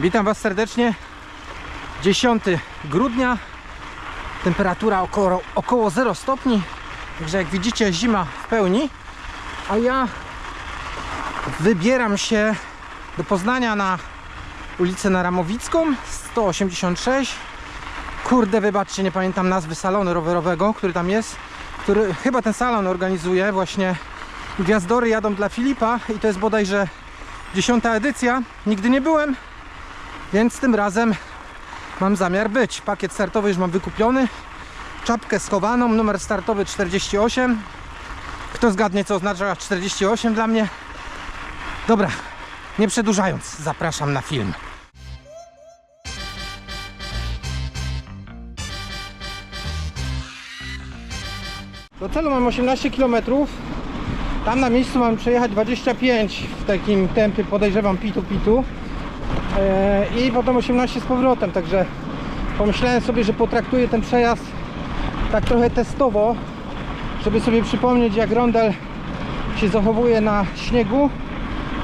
Witam Was serdecznie. 10 grudnia. Temperatura około, około 0 stopni. Także jak widzicie zima w pełni. A ja wybieram się do Poznania na ulicę Naramowicką 186. Kurde, wybaczcie, nie pamiętam nazwy salonu rowerowego, który tam jest. Który chyba ten salon organizuje właśnie Gwiazdory jadą dla Filipa i to jest bodajże dziesiąta edycja. Nigdy nie byłem, więc tym razem mam zamiar być. Pakiet startowy już mam wykupiony. Czapkę schowaną, numer startowy 48. Kto zgadnie co oznacza 48 dla mnie? Dobra, nie przedłużając, zapraszam na film. Do celu mam 18 km. Tam na miejscu mam przejechać 25 w takim tempie, podejrzewam pitu pitu. Eee, I potem 18 z powrotem, także pomyślałem sobie, że potraktuję ten przejazd tak trochę testowo, żeby sobie przypomnieć jak rondel się zachowuje na śniegu,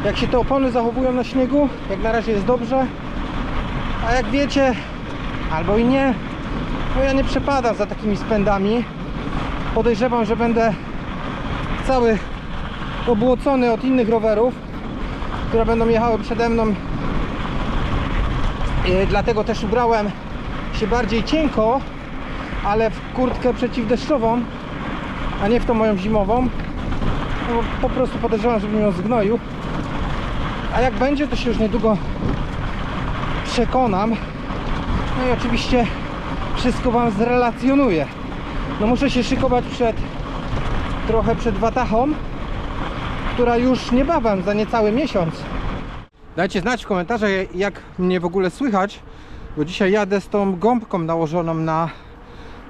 jak się te opony zachowują na śniegu, jak na razie jest dobrze, a jak wiecie, albo i nie, no ja nie przepadam za takimi spędami. Podejrzewam, że będę cały obłocony od innych rowerów, które będą jechały przede mną. Dlatego też ubrałem się bardziej cienko, ale w kurtkę przeciwdeszczową, a nie w tą moją zimową. No, po prostu podejrzewam, żebym ją zgnoił. A jak będzie, to się już niedługo przekonam. No i oczywiście wszystko Wam zrelacjonuję. No muszę się szykować przed trochę przed Watachą, która już niebawem, za niecały miesiąc. Dajcie znać w komentarzach, jak mnie w ogóle słychać, bo dzisiaj jadę z tą gąbką nałożoną na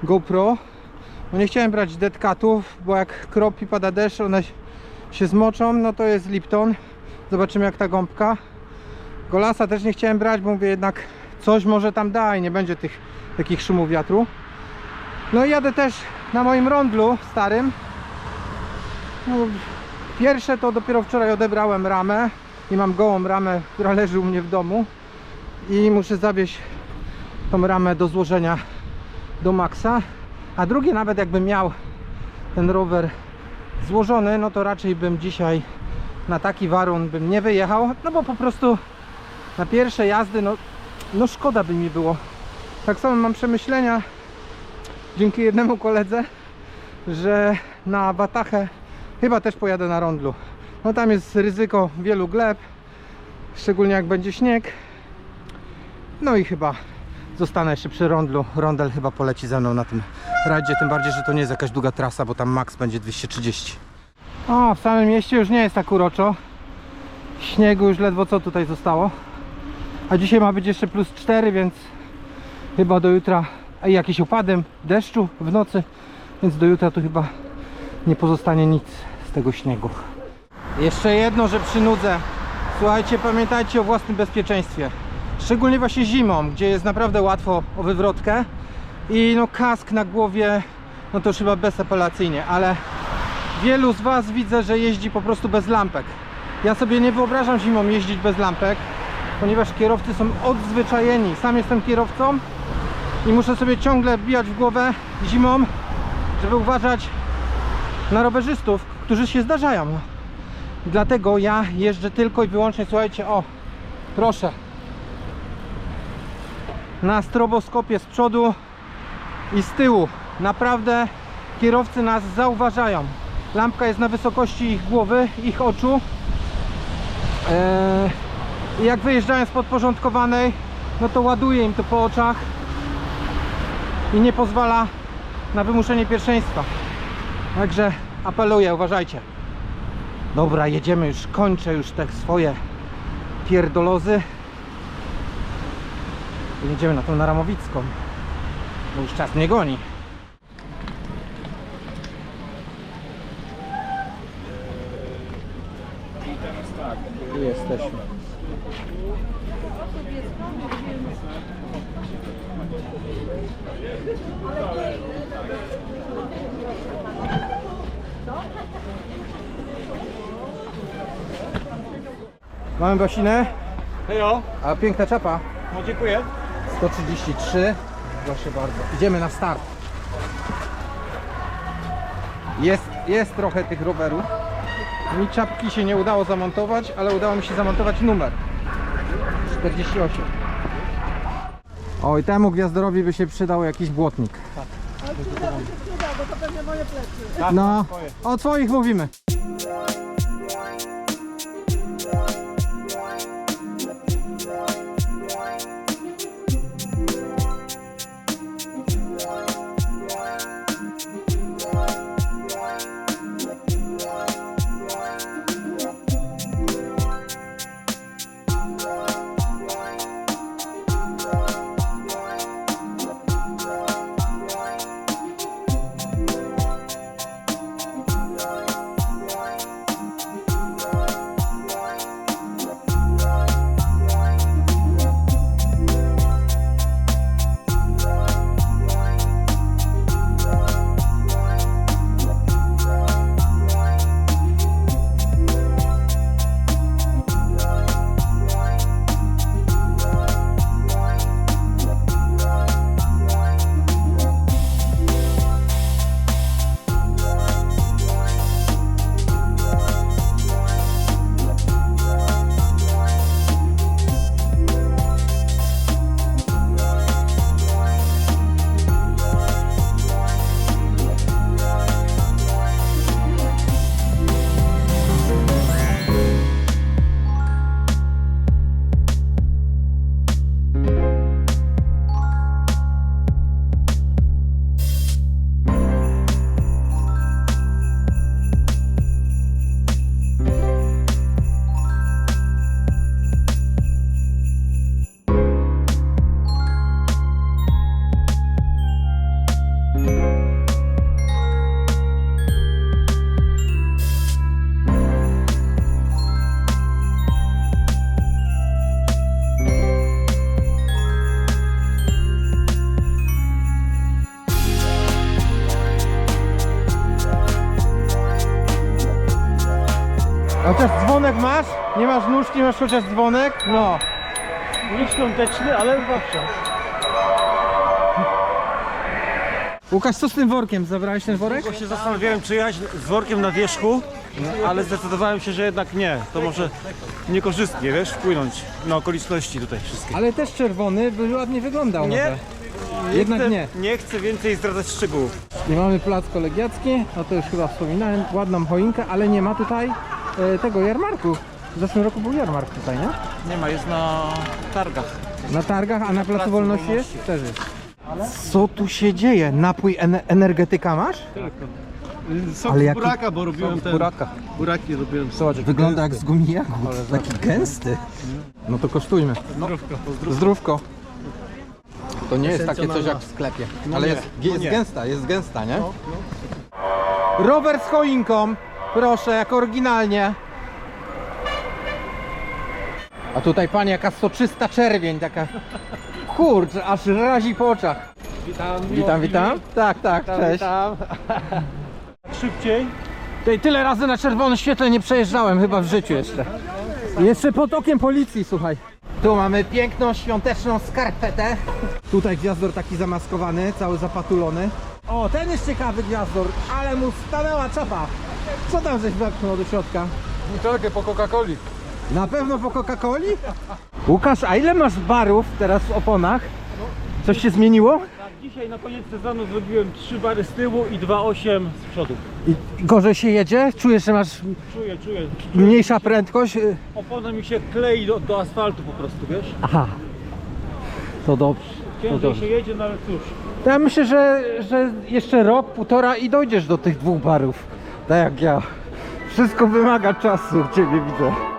GoPro. No nie chciałem brać deadcatów, bo jak kropi, pada deszcz, one się zmoczą, no to jest Lipton. Zobaczymy jak ta gąbka. Golasa też nie chciałem brać, bo mówię jednak coś może tam da i nie będzie tych takich szumów wiatru. No i jadę też na moim rondlu starym. No, pierwsze to dopiero wczoraj odebrałem ramę i mam gołą ramę, która leży u mnie w domu i muszę zawieźć tą ramę do złożenia do maksa. A drugie nawet jakbym miał ten rower złożony, no to raczej bym dzisiaj na taki warun bym nie wyjechał, no bo po prostu na pierwsze jazdy, no, no szkoda by mi było. Tak samo mam przemyślenia dzięki jednemu koledze, że na Watachę chyba też pojadę na rondlu. No tam jest ryzyko wielu gleb, szczególnie jak będzie śnieg. No i chyba zostanę jeszcze przy rondlu. Rondel chyba poleci ze mną na tym rajdzie, tym bardziej, że to nie jest jakaś długa trasa, bo tam max będzie 230. O, w samym mieście już nie jest tak uroczo. Śniegu już ledwo co tutaj zostało. A dzisiaj ma być jeszcze plus 4, więc chyba do jutra i jakieś opadem deszczu w nocy, więc do jutra tu chyba nie pozostanie nic z tego śniegu. Jeszcze jedno, że przynudzę. Słuchajcie, pamiętajcie o własnym bezpieczeństwie. Szczególnie właśnie zimą, gdzie jest naprawdę łatwo o wywrotkę. I no kask na głowie, no to już chyba bezapelacyjnie, ale wielu z Was widzę, że jeździ po prostu bez lampek. Ja sobie nie wyobrażam zimą jeździć bez lampek, ponieważ kierowcy są odzwyczajeni. Sam jestem kierowcą i muszę sobie ciągle wbijać w głowę zimą, żeby uważać na rowerzystów, którzy się zdarzają. Dlatego ja jeżdżę tylko i wyłącznie, słuchajcie, o, proszę, na stroboskopie z przodu i z tyłu. Naprawdę kierowcy nas zauważają. Lampka jest na wysokości ich głowy, ich oczu. Eee, jak wyjeżdżają z podporządkowanej, no to ładuje im to po oczach i nie pozwala na wymuszenie pierwszeństwa. Także apeluję, uważajcie. Dobra, jedziemy już, kończę już te swoje pierdolozy. Jedziemy na tą Naramowicką, bo już czas mnie goni. I jesteśmy. Mamy Basinę. Hejo, A piękna czapa. no dziękuję. 133. Proszę bardzo. Idziemy na start. Jest, jest trochę tych rowerów. Mi czapki się nie udało zamontować, ale udało mi się zamontować numer. 48. Oj, temu gwiazdorowi by się przydał jakiś błotnik. No, o twoich mówimy. Dzwonek masz? Nie masz nóżki, masz chociaż dzwonek? No. Nie świąteczny, ale zawsze. Łukasz, co z tym workiem? Zabrałeś ten worek? Tylko się zastanawiałem, czy jechać z workiem na wierzchu, ale zdecydowałem się, że jednak nie. To może niekorzystnie, wiesz, wpłynąć na okoliczności tutaj wszystkie. Ale też czerwony, by ładnie wyglądał Nie. może. Jednak chcę, nie. Nie chcę więcej zdradzać szczegółów. Nie mamy plac kolegiacki, no to już chyba wspominałem, ładną choinkę, ale nie ma tutaj e, tego jarmarku. W zeszłym roku był jarmark tutaj, nie? Nie ma, jest na targach. Na targach, a na Placu Wolności jest? Też jest. Co tu się dzieje? Napój ene- energetyka masz? Sok Ale z jaki- buraka, bo robiłem ten... buraka. Buraki robiłem. Zobacz, wygląda jak z gumi jagód, taki gęsty. No to kosztujmy. Zdrówko. Zdrówko. To nie jest takie coś jak w sklepie, ale nie, jest, no jest gęsta, jest gęsta, nie? Rower z choinką, proszę, jak oryginalnie. A tutaj pani jaka soczysta czerwień, taka kurczę, aż razi po oczach. Witam, Witam, witam. Tak, tak, cześć. Szybciej. Tutaj tyle razy na czerwonym świetle nie przejeżdżałem chyba w życiu jeszcze. Jeszcze pod okiem policji, słuchaj. Tu mamy piękną świąteczną skarpetę. Tutaj gwiazdor taki zamaskowany, cały zapatulony. O, ten jest ciekawy gwiazdor, ale mu stanęła czapa. Co tam żeś wepchnął do środka? Butelkę po Coca-Coli. Na pewno po Coca-Coli? Łukasz, a ile masz barów teraz w oponach? Coś się zmieniło? Tak, dzisiaj na koniec sezonu zrobiłem 3 bary z tyłu i 2,8 z przodu. I gorzej się jedzie? Czujesz, że masz Czuję, czuję. mniejsza prędkość? Opona mi się klei do, do asfaltu po prostu, wiesz? Aha. To dobrze. To Ciężej dobrze. się jedzie, no ale cóż. To ja myślę, że, że jeszcze rok, półtora i dojdziesz do tych dwóch barów. Tak jak ja. Wszystko wymaga czasu, ciebie widzę.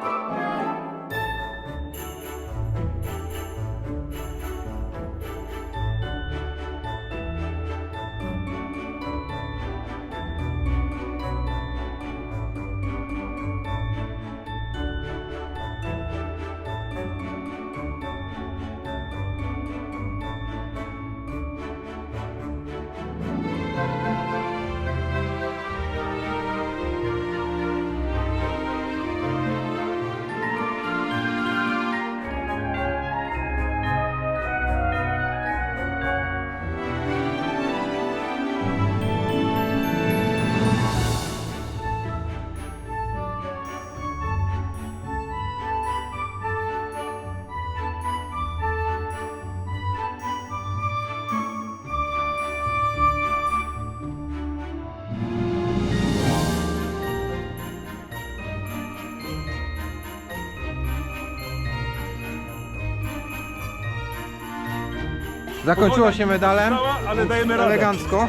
Zakończyło się medalem. ale dajemy Elegancko.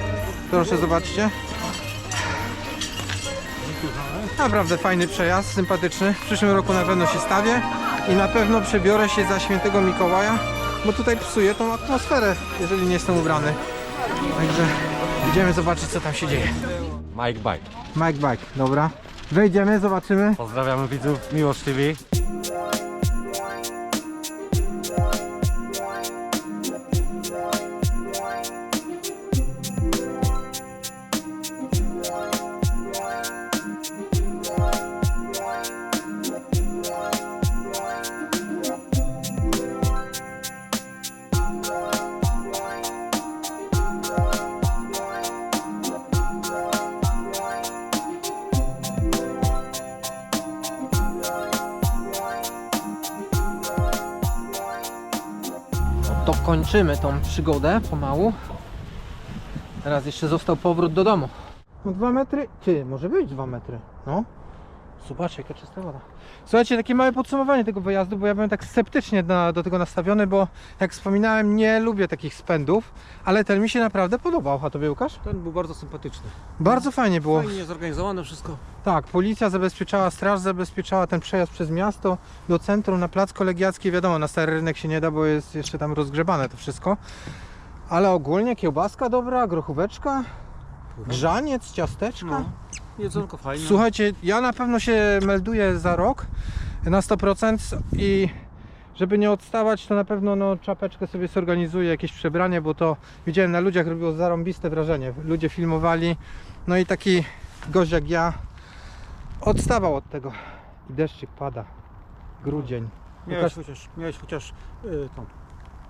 Proszę zobaczcie. Naprawdę fajny przejazd, sympatyczny. W przyszłym roku na pewno się stawię i na pewno przebiorę się za świętego Mikołaja, bo tutaj psuję tą atmosferę, jeżeli nie jestem ubrany. Także idziemy zobaczyć co tam się dzieje. Mike Bike. Mike Bike, dobra. Wejdziemy, zobaczymy. Pozdrawiamy widzów Miłosz TV. Kończymy tą przygodę pomału. Teraz jeszcze został powrót do domu. No dwa metry? Ty, może być dwa metry. No. Zobaczcie, jaka czysta woda. Słuchajcie, takie małe podsumowanie tego wyjazdu, bo ja byłem tak sceptycznie na, do tego nastawiony, bo jak wspominałem, nie lubię takich spędów, ale ten mi się naprawdę podobał. A tobie Łukasz? Ten był bardzo sympatyczny. Bardzo fajnie było. Fajnie zorganizowane wszystko. Tak, policja zabezpieczała, straż zabezpieczała ten przejazd przez miasto do centrum na plac kolegiacki. Wiadomo, na stary rynek się nie da, bo jest jeszcze tam rozgrzebane to wszystko. Ale ogólnie kiełbaska dobra, grochóweczka, grzaniec, ciasteczka. No. Jedzonko fajnie. Słuchajcie, ja na pewno się melduję za rok na 100% i żeby nie odstawać, to na pewno no, czapeczkę sobie zorganizuję, jakieś przebranie, bo to widziałem na ludziach, robiło zarąbiste wrażenie. Ludzie filmowali, no i taki gość jak ja odstawał od tego. I deszczyk pada. Grudzień. Miałeś chociaż, miałeś chociaż y, tą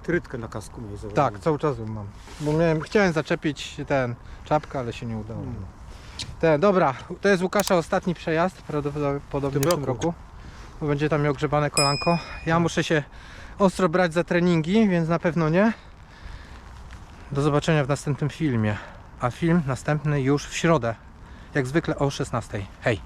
krytkę na kasku miałeś. Tak, cały czas ją mam. Bo miałem, chciałem zaczepić ten czapkę, ale się nie udało. Mm. Te, dobra, to jest Łukasza ostatni przejazd, prawdopodobnie w tym, W tym roku. Bo będzie tam miał grzebane kolanko. Ja muszę się ostro brać za treningi, więc na pewno nie. Do zobaczenia w następnym filmie. A film następny już w środę. Jak zwykle o 16. Hej!